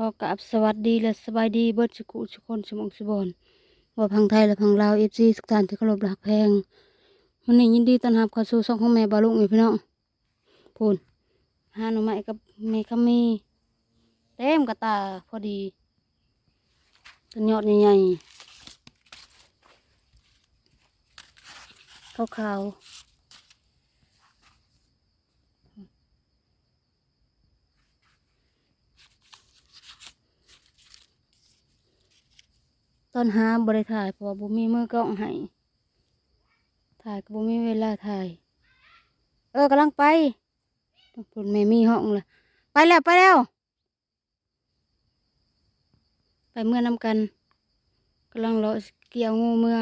ขอกราบสวัสดีและสบายดีเบิดสุกุทุกคนสมองสบอนว่าพังไทยและพังลาวเอฟซีทุกทานที่เคารพรักแพงวันนี้ยินดีต้อนรับเข้าสู่ช่องของแม่บาลุงอีกพี่น้องพูนหาหน่อไม้กับแม่ขมีเต็มกระตาพอดีต้นยอดใหญ่ๆขาวๆ ตอนหาบริถ่ายเพราะบ่มีมือกล้องให้ถ่ายก็บ่มีเวลาถ่าย เออกำลังไปต้องพูดแม่มีห้องเลยไปแล้วไปแล้ว ไปเมื่อนำกันกำลังรอเกี่ยวงูเมื่อ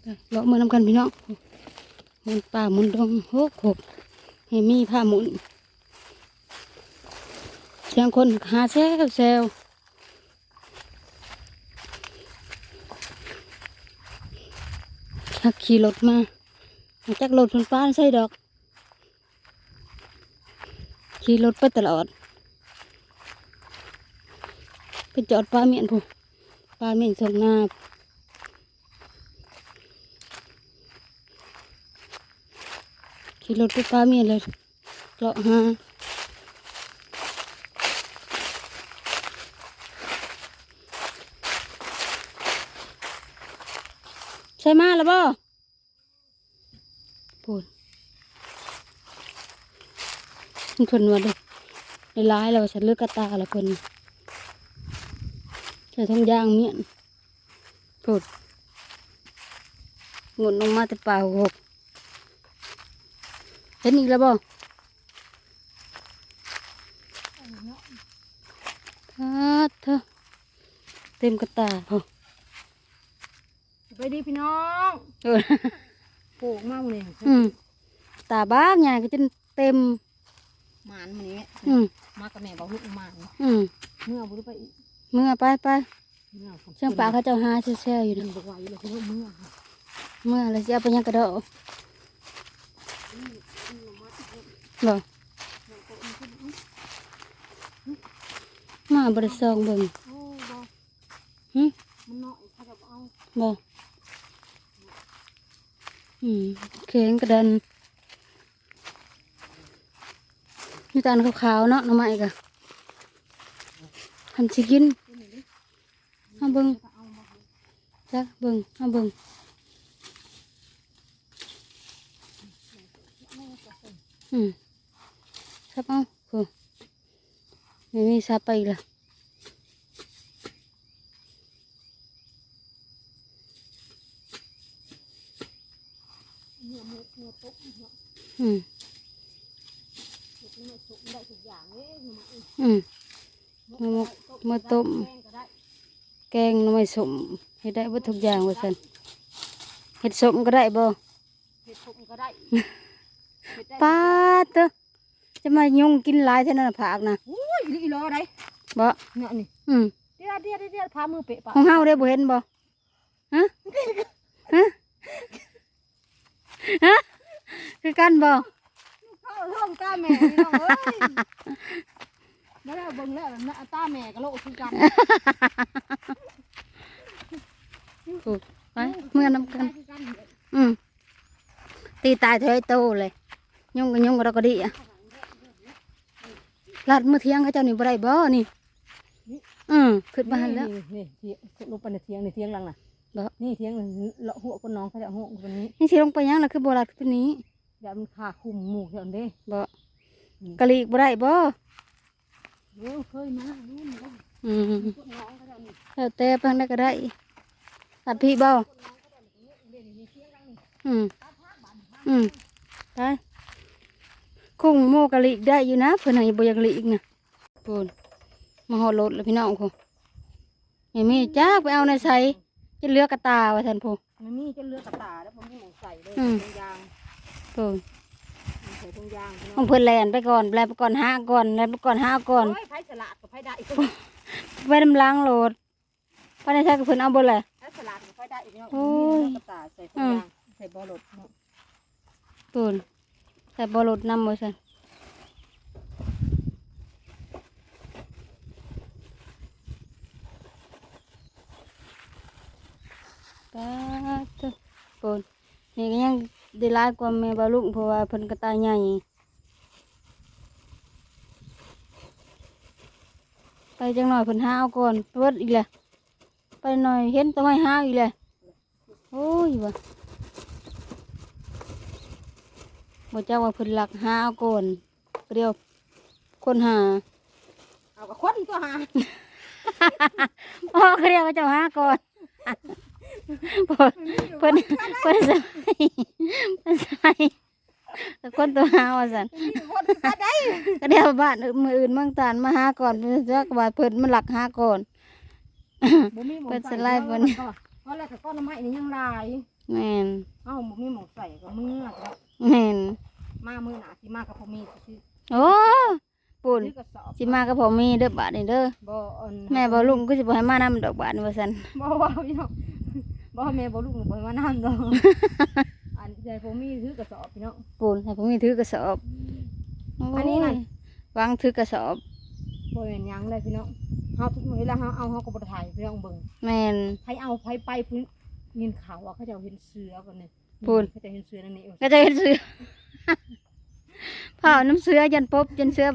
ไปรอเมื่อนำกันพี่น้องมุนป่ามุนดงหกหกให้มีผ้ามุน สียงคนหาแซวแซวชักขี่รถมาจักรถคนป้านใส่ดอก ขี่รถไปตลอด ไปจอดป้าเมียนผู้ป้าเมียนส่งน้าขี่รถไปป้าเมียนเลยเลาะหา ช่มาแล้วบ่พูดเพิ่นว่าเด้ได้ร้ายแล้วว่าฉันเลือกกระตาล้วเพิ่นใส่ทองยางเมียนพูดงุนลงมาแต่ป่าหกเห็นอีกแล้วบ่ทัดเถอเต็มกระตาพอ ไปดีพี่น้องเออปลูกมากเลยอืมตาบ้างใหญ่ก็จนเต็มหมานมันนี้อืมมากับแม่บอกลูกหมานอืมเมื่อบุรุษไปอีกเมื่อไปไปเมื่อเชียงป่าเขาเจ้าหาแช่ๆอยู่มันะนบอกว่าอยู่เลยพี่น้องเมื่อเมื่อแล้วจะเอาไปยังกระโดดบ่มาบริซองเบิ่งโอ้บอหึมันน้อยถ้าจะเอา บ่อืมเข่งกระดันมีตาลขาวๆเนาะหน้ำไม้กะทำสิกินเอาเบิ่งจะเอามาจักเบิ่งเอาเบิ่งอืมซับเอาคือไม่มีซับไปอีกละ เมื่อเมื่อเมื่อปุ๊บเมื่ อืมเมื่อสุกได้ทุกอย่างเลยเมื่ออืมมามาต้มแกงน้ำไม้สมเฮ็ดได้บ่ทุกอย่างว่าซั่นเฮ็ดสมก็ได้บ่เห็ดผมก็ได้ป้าเตอะจะมายุงกินหลายเท่านั้นผักนะอุ้ยอีหลอได้บ่เนี่ยนี่อืมเดี๋ยวเดี๋ยวเดี๋ยวพามือเปะปะของเฮาได้บ่เห็นบ่ฮะฮะฮะ คือกันบ่เข้าร่วมตาแม่พี่น้องเอ้ยแล้วเราเบิ่งแล้วนะตาแม่ก็โลกคือกันถูกไปเมื่อนำกัน อืมตีตายเถอไอ้โตเลยยุงก็ยุงก็เราก็ดีอะลาดมือเที่ยงเขาเจ้านี่บ่ได้บ่นี่ อืมขึ้นบ้านแล้วนี่นี่ลงไปในเที่ยงในเที่ยงหลังน่ะ บ่นี่เทียงเลาะหัวคนน้องเขาจะหัวคนนี้นี่สิลงไปยังล่ะคือโบราณคือนี้อย่ามันขาคุมหมูกอย่างเด้บ่กะลีกบ่ได้บ่เออเคยมานู่นแล้วอืมคนน้องเขาจะนี่แล้วแต่เพิ่นได้ก็ได้ตัดพี่บ่อืมอืมไปคุ้งโมกะลีกได้อยู่นะเพิ่นให้บ่อยากลีกนะปูนมาฮอดรถแล้วพี่น้องพุ่นยังมีจักไปเอาในใส่ จะเหลือกระตาว่าซั่นพุ่นมันมีจะเลือกกระตาแล้วผมให้หมูใส่เลยอืม ถุงยางพุ่นใส่ถุงยางพี่น้ขอองงเพิ่นแล่นไปก่อนแล่นไปก่อนหาก่อนแล่นไปก่อนหาก่อนโอ้ยไผ่สลัดกับไผ่ได้อีกไปน้ำล้างโหลดไปในใส่กับเพิ่นเอาบ่ล่ะไผ่สลัดกับไผ่ได้อีกเนาะโอ้ย มีเลือกกระตาใส่ถุงยางใส่บอลดเนาะปูนแต่บ่รถนำบ่ซั่น สาธุปูนนี่ก็ยังได้ร้ายกว่าแม่บาลุงเพราะว่าเพิ่นก็ตายใหญ่ไปจังหน่อยเพิ่นหาเอาก่อนเปิดอีกแล้วไปหน่อยเห็นต้นไม้หาอีกแล้วโอ้ยบ่บ่เจ้าว่าเพิ่นหลักหาเอาก่อนเดียวคนหาเอากับคนตัวหาพ่อเขาเรียกว่าเจ้าหาก่อน เพิ่นเพิ่นเพิ่นใส่เพิ่นใส่คนตัวหาว่าซั่นมีคนก็ได้ก็เดี๋ยวบ้านมืออื่นเมืองตาลมาหาก่อนเพิ่นจะว่าเพิ่นมันหลักหาก่อนบ่มีหมองเปิดสใส่ไลด์บนเพราะแล้วก็ก้อนน้ำไม้นี่ยังลายแม่นเอ้าบ่มีหมองใส่ก็มือแล้วแม่นมามือหนาสิมากับพ่อมีสิโอ้ปุ่นซื้อกระสอบสิมากับผมมีเด้อบาดนี่เด้อบ่อันแม่บ่ลุงก็สิบ่ให้มานำดอกบาดนี่ว่าซั่นบ่ว่าพี่น้อง บ่แม่บ่ลูกบ่มานั่งดอกอันใจพ่อมีซื้อกระสอบพี่น้องปุ่นให้ผมมีถือกระสอบโยอันนี้น่ะวางถือกระสอบบ่แม่นหยังเลยพี่น้องเฮาทุกมื้อเวลาเฮาเอาเฮาก็บ่ได้ถ่ายพี่น้องเบิ่งแม่นไผเอาไผไปพื้นยินข่าวว่าเขาเจะเห็นเสือกันนี่พูนเขาเจะเห็นเสือนั่นนี่ก็จะเห็นเสือเผาน้ำเสือยันปบยันเสือ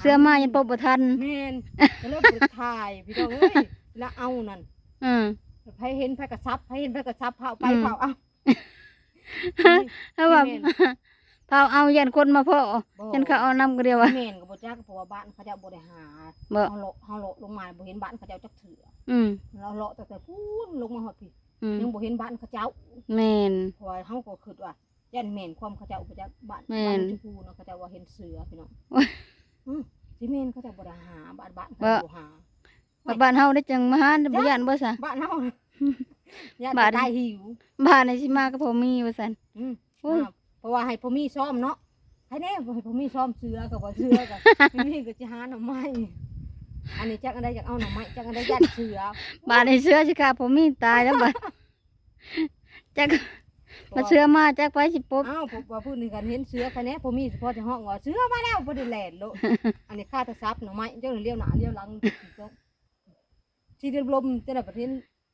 เสือมายันปบบ่ทันแม่นก็เลยบ่ได้ถ่ายพี่น้องเอ้ยแล้วเอานั่นอืม ไผเห็นไผกระซับไผเห็นไผกระซับเผาไปอืม เผาเอาถ้าว่าแม่นเผาเอายันคนมาพ่อบ่ยันเขาเอานำก็เดียวว่าแม่นก็บ่จักเพราะว่าบ้านเขาเจะบ่ได้หาบ่เฮาเลาะเฮาเลาะลงมาบ่เห็นบ้านเขาเจ้าจักเถื่ออืมเราเลาะตั้งแต่พูนลงมาฮอดพี่อืมยังบ่เห็นบ้านเขาเจ้าแม่น เพราะว่าเฮาก็คิดว่าย่านแม่นความเขาเจ้าบ่จักบ้านแม่น บ้านชมพูเนาะเขาเจ้าว่าเห็นเสือพี่น้องโอ้ยอือสิแม่นเขาเจ้าบ่ได้หาบ้านบ้านเขาบ่บ่หา ว่าบ้านเฮาได้จังมาหาบ่ย่านบ่ซะบ้านเฮาย่านบ้านได้หิวบ้านนี่สิมากับผมมีว่าซั่นอืมโอ้ยอ่าเพราะว่าให้พ่อมีซ้อมเนาะให้แน่ให้พ่อมีซ้อมเสือกับบ่เสือกับมีก็สิหาหน่อไม้อันนี้จักอันใดจักเอาหน่อไม้จักอันใดยัดเสือบ้านนี่เสือสิฆ่าผมมีตายแล้วบัดจักมาเสือมาจักไปสิปบเอ้าวผมว่าพูดถึงกันเห็นเสือคะแนนพ่อมีเฉพาะจะห้องว่าเสือมาแล้วบ่ได้แล่นโลอันนี้ค่าตะซับหน่อไม้เจ้าเลี้ยวหน้าเลี้ยวหลัง ที่เดือนลมเจ้าน่ะประเทศ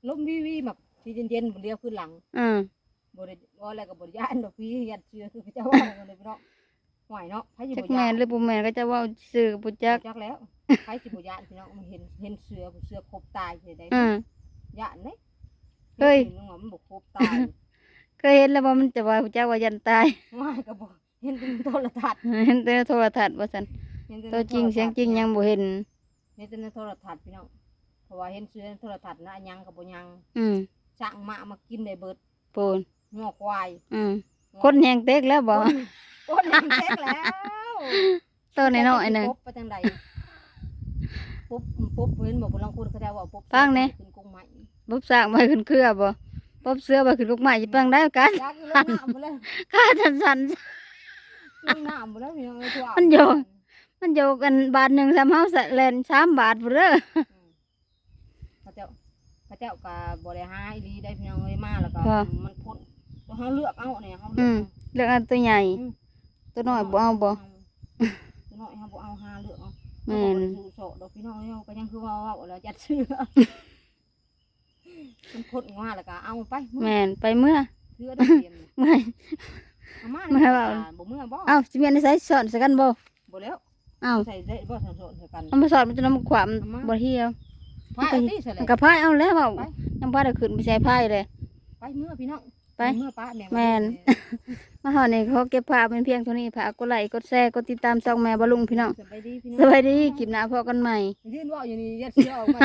ลมวิวีแบบที่เย็นๆบ่เลี้ยวขึ้นหลังอืมบ่ได้ว่าอะไรก็บ่ได้ย่านดอกพี่ยัดเสือคือเขาเจ้าว่ากันเลยพี่น้องห่วยเนาะไผสิจักบ่แม่ย่านนหรือบ่แม่นก็จะเว้าซื่อบ่จักจักแล้วไผสิบ่ย่านพี่น้องมันเห็นเห็นเสือเสือครบตายสิได้อืมย่านเด้เฮ้ยห็นว่ามันบ่ครบตายเคยเห็นแล้วบ่มันจะว่าจักว่ายันตายว่าก็บ่เห็นเป็นโทรทัศน์เห็นแต่ในโทรทัศน์ว่าซั่นเห็นแในตัวจริงโททัศน์เสียงจริงยังบ่เห็น เห็นแต่ในโทรทัศน์พี่น้องเพ ราะว่าเห็นเสือในโทรทัศน์นะอันยังก็บ่ยังอืมสั่งมามากินได้เบิดปูนงอกควายอืมคนแหงเต็กแล้วบ่คนคนแห่งแท้แล้วตัวน้อยๆนึงปุ๊บไปจังใดปุ๊บปุ๊บเห็นบอกบนลังคุณเขาจะว่าปุ๊บฟังแหน่ขึ้นกรงใหม่ปุ๊บสร้างไว้ขึ้นเครือบ่ปุ๊บเสือบ่ขึ้นลูกไม้สิเปังได้กันยากลงน้ำไปเลยข้าสันสันลงน้ำไปเลยพี่น้องเอ้ยทั่วมันโยนมันอยู่กันบาทหนึงสามเฮาสะแลนสามบาทพุ่นเด้ออืมเขาเจ้า เขาเจ้ากับบริหารอีหลีได้พี่น้องเอ้ยมาแล้วก็มันพ่นตัวเขาเลือกเอาเนี่ยเขาเลือือกมเอาเลือกเอาตัวใหญ่อืมตัวน้อยบ่เอาบ่ ตัวน้อยเขาบ่เอาหาเลือกเอาแม่นสู่โสดดอกพี่น้องเอ้ยก็ยังคือว่าว่าแล้วยัดเสื้อมันพ่นมาแล้วก็เอาไปเมื่อแม่นไปเมื่อเสื้อได้เตรียมเมื่อย เอามาเมื่อว่า บ่เมื่อบ่เอ้าสิแม่นได้ใส่สอนใส่กันบ่บ่แล้วเอ้าใส่ได้บ่สันโสดกัน เอามาสอนมันจะนำความเอามาบ่เที่ยว พายเอาติเสร็จมันก็พายเอาแล้วเว้าไปยังพาได้ขึ้นไปใส่พายเลย ไปเมื่อพี่น้อง ไปเมื่อป้าแม่แม่นมาเฮานี่เขาเก็บภาพเป็นเพียงเท่านี้ฝากกดไลค์กดแชร์กดติดตามช่องแม่บ่ลุงพี่น้องสบายดีพี่น้องสวัสดีคลิปหน้าพบกันใหม่ ยืนว่าอยู่นี่ยัดเสื้อออกมา